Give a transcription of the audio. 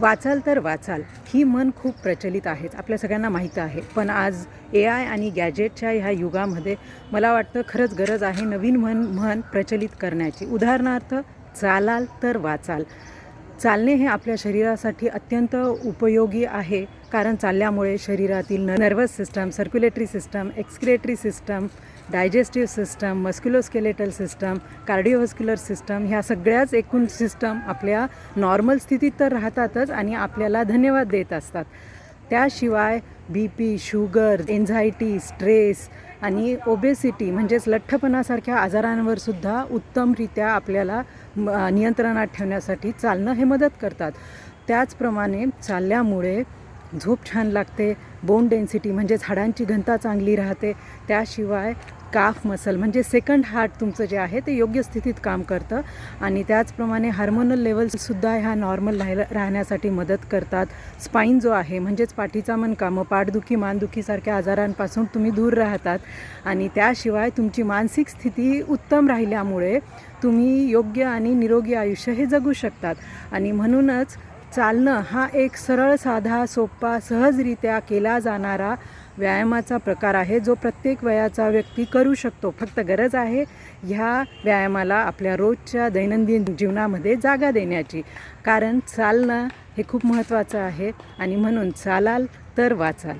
वाचाल तर वाचाल. ही मन खूप प्रचलित आहेच. आपल्या सगळ्यांना माहीत आहे. पण आज ए आय आणि गॅजेटच्या ह्या युगामध्ये मला वाटतं खरंच गरज आहे नवीन म्हण म्हण प्रचलित करण्याची. उदाहरणार्थ चालाल तर वाचाल. चालणे हे आपल्या शरीरासाठी अत्यंत उपयोगी आहे कारण चालल्यामुळे शरीरातील nervous system circulatory system excretory system digestive system musculoskeletal system cardiovascular system ह्या सगळ्याच एकूण सिस्टम आपल्या नॉर्मल स्थितीत तर राहतातच आणि आपल्याला धन्यवाद देत असतात. त्याशिवाय B P sugar anxiety stress आणि ओबेसिटी म्हणजेच लठ्ठपणासारख्या आजारांवरसुद्धा उत्तमरित्या आपल्याला नियंत्रणात ठेवण्यासाठी चालणं हे मदत करतात. त्याचप्रमाणे चालल्यामुळे झोप छान लागते बोन डेन्सिटी म्हणजे झाडांची घनता चांगली राहते त्याशिवाय काफ मसल म्हणजे सेकंड हार्ट तुमचं जे आहे ते योग्य स्थितीत काम करतं आणि त्याचप्रमाणे हार्मोनल लेवल्ससुद्धा ह्या नॉर्मल राहायला राहण्यासाठी मदत करतात. स्पाईन जो आहे म्हणजेच पाठीचा मनकामं पाठदुखी मानदुखीसारख्या आजारांपासून तुम्ही दूर राहतात आणि त्याशिवाय तुमची मानसिक स्थिती उत्तम राहिल्यामुळे तुम्ही योग्य आणि निरोगी आयुष्य हे जगू शकतात. आणि म्हणूनच चालणं हा एक सरळ साधा सोपा सहजरित्या केला जाणारा व्यायामाचा प्रकार आहे जो प्रत्येक वयाचा व्यक्ती करू शकतो. फक्त गरज आहे ह्या व्यायामाला आपल्या रोजच्या दैनंदिन जीवनामध्ये जागा देण्याची. कारण चालणं हे खूप महत्त्वाचं आहे आणि म्हणून चालाल तर वाचाल.